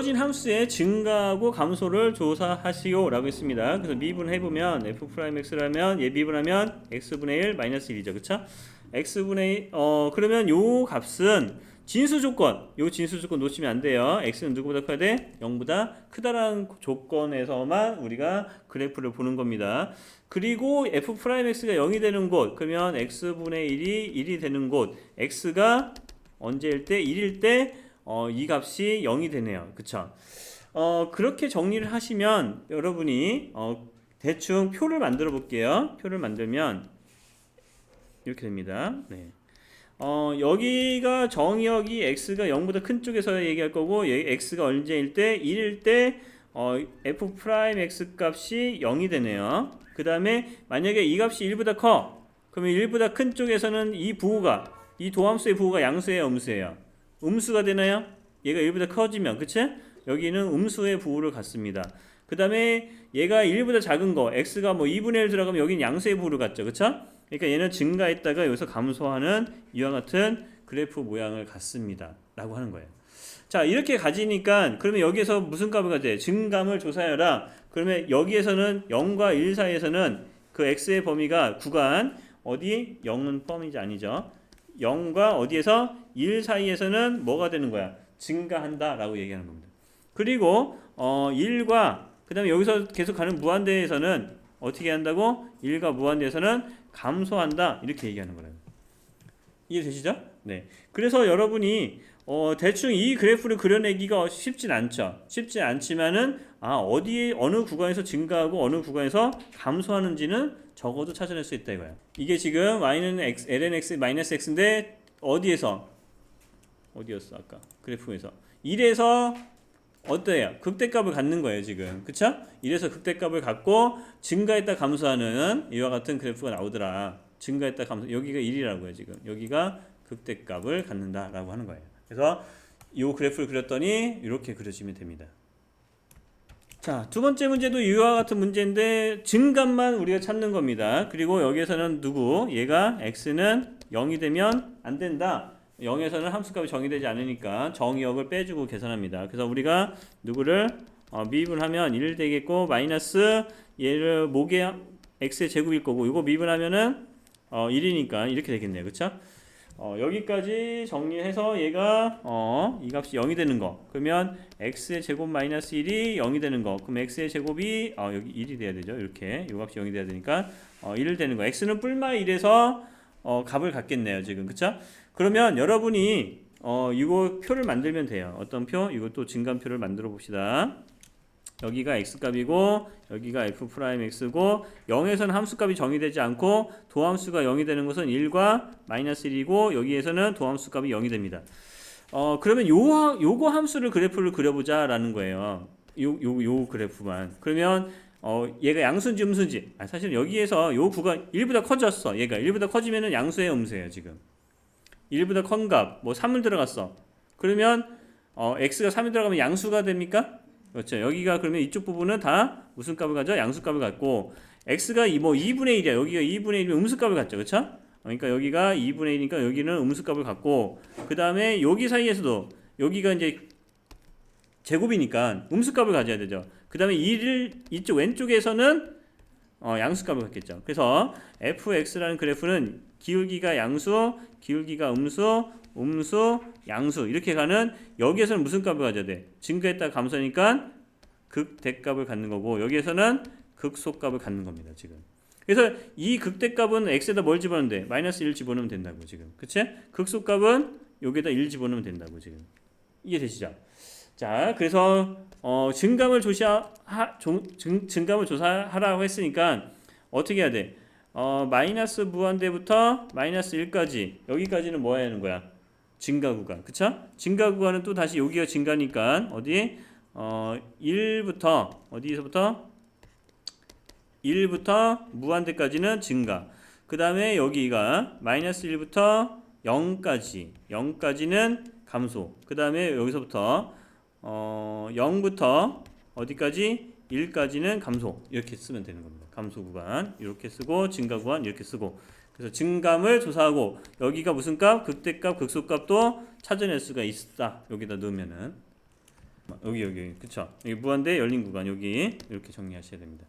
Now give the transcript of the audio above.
주어진 함수의 증가하고 감소를 조사하시오라고 했습니다. 그래서 미분 해 보면 f 프라임 x라면 얘 미분하면 x분의 1 마이너스 1이죠. 그렇죠? x분의 1, 어 그러면 요 값은 진수 조건, 요 진수 조건 놓치면 안 돼요. x는 누구보다 커야 돼? 0보다 크다라는 조건에서만 우리가 그래프를 보는 겁니다. 그리고 f 프라임 x가 0이 되는 곳, 그러면 x분의 1이 1이 되는 곳, x가 언제일 때 1일 때 어, 이 값이 0이 되네요. 그쵸? 어, 그렇게 정리를 하시면 여러분이 어, 대충 표를 만들어 볼게요. 표를 만들면 이렇게 됩니다. 네. 어, 여기가 정의역이 x가 0보다 큰 쪽에서 얘기할 거고 얘 x가 언제일 때 1일 때 어, f 프라임 x 값이 0이 되네요. 그 다음에 만약에 이 값이 1보다 커 그러면 1보다 큰 쪽에서는 이 부호가 이 도함수의 부호가 양수예요 음수예요 음수가 되나요? 얘가 1보다 커지면 그치? 여기는 음수의 부호를 갖습니다 그 다음에 얘가 1보다 작은 거 x가 뭐 2분의 1 들어가면 여기는 양수의 부호를 갖죠 그쵸? 그러니까 얘는 증가했다가 여기서 감소하는 이와 같은 그래프 모양을 갖습니다 라고 하는 거예요 자 이렇게 가지니까 그러면 여기에서 무슨 값을 가져야 돼? 증감을 조사해라 그러면 여기에서는 0과 1 사이에서는 그 x의 범위가 구간 어디 0은 범위지 아니죠 0과 어디에서 1 사이에서는 뭐가 되는 거야? 증가한다라고 얘기하는 겁니다. 그리고 어 1과 그다음에 여기서 계속 가는 무한대에서는 어떻게 한다고? 1과 무한대에서는 감소한다 이렇게 얘기하는 거예요. 이해되시죠? 네. 그래서 여러분이 어 대충 이 그래프를 그려내기가 쉽진 않죠. 쉽지 않지만은 아 어디에 어느 구간에서 증가하고 어느 구간에서 감소하는지는 적어도 찾아낼 수 있다 이거야. 이게 지금 y는 x, ln x 마이너스 x인데 어디에서 어디였어 아까 그래프에서 1에서 어때요? 극대값을 갖는 거예요 지금 그쵸? 1에서 극대값을 갖고 증가했다 감소하는 이와 같은 그래프가 나오더라 증가했다 감소 여기가 1이라고요 지금 여기가 극대값을 갖는다 라고 하는 거예요 그래서 이 그래프를 그렸더니 이렇게 그려지면 됩니다 자, 두 번째 문제도 이와 같은 문제인데 증감만 우리가 찾는 겁니다. 그리고 여기에서는 누구? 얘가 x는 0이 되면 안 된다. 0에서는 함수값이 정의되지 않으니까 정의역을 빼주고 계산합니다. 그래서 우리가 누구를 어, 미분하면 1 되겠고 마이너스 얘를 목의 x의 제곱일 거고 이거 미분하면은 어, 1이니까 이렇게 되겠네요. 그쵸? 어, 여기까지 정리해서 얘가 어, 이 값이 0이 되는 거. 그러면 x의 제곱 마이너스 1이 0이 되는 거. 그럼 x의 제곱이 어, 여기 1이 돼야 되죠. 이렇게 이 값이 0이 돼야 되니까 어, 1 되는 거. x는 뿔마 1에서 어, 값을 갖겠네요. 지금 그쵸? 그러면 여러분이 어, 이거 표를 만들면 돼요. 어떤 표? 이것도 증감표를 만들어 봅시다. 여기가 x값이고 여기가 f 프라임 x고 0에서는 함수값이 정의되지 않고 도함수가 0이 되는 것은 1과 마이너스 1이고 여기에서는 도함수값이 0이 됩니다. 어 그러면 요 요거 함수를 그래프를 그려보자 라는 거예요. 요 요 요 그래프만. 그러면 어 얘가 양수인지 음수인지 아, 사실 여기에서 요 구간 1보다 커졌어. 얘가 1보다 커지면은 양수의 음수예요 지금. 1보다 큰 값, 뭐 3을 들어갔어. 그러면 어 x가 3이 들어가면 양수가 됩니까? 그렇죠. 여기가 그러면 이쪽 부분은 다 무슨 값을 가져? 양수 값을 갖고 x가 이뭐 2분의 1이야. 여기가 2분의 1이면 음수 값을 갖죠. 그렇죠? 그러니까 여기가 2분의 1이니까 여기는 음수 값을 갖고 그 다음에 여기 사이에서도 여기가 이제 제곱이니까 음수 값을 가져야 되죠. 그 다음에 1을 이쪽 왼쪽에서는 어, 양수값을 갖겠죠. 그래서 fx라는 그래프는 기울기가 양수, 기울기가 음수, 음수, 양수 이렇게 가는 여기에서는 무슨 값을 가져야 돼? 증가했다 감소니까 극대값을 갖는 거고 여기에서는 극소값을 갖는 겁니다. 지금. 그래서 이 극대값은 x에다 뭘 집어넣으면 돼? 마이너스 1 집어넣으면 된다고 지금. 그치? 극소값은 여기에다 1 집어넣으면 된다고 지금. 이해되시죠? 자, 그래서 어, 증감을 조사 증, 증감을 조사하라고 했으니까 어떻게 해야 돼? 어, 마이너스 무한대부터 마이너스 1까지 여기까지는 뭐 해야 하는 거야? 증가 구간. 그쵸? 증가 구간은 또 다시 여기가 증가니까 어디? 어, 1부터 어디서부터 1부터 무한대까지는 증가. 그 다음에 여기가 마이너스 1부터 0까지 0까지는 감소. 그 다음에 여기서부터 어, 0부터 어디까지 1까지는 감소. 이렇게 쓰면 되는 겁니다. 감소 구간 이렇게 쓰고 증가 구간 이렇게 쓰고 그래서 증감을 조사하고 여기가 무슨 값? 극대값, 극소값도 찾아낼 수가 있다. 여기다 넣으면은 여기 여기 그쵸 여기 무한대 열린 구간 여기 이렇게 정리하셔야 됩니다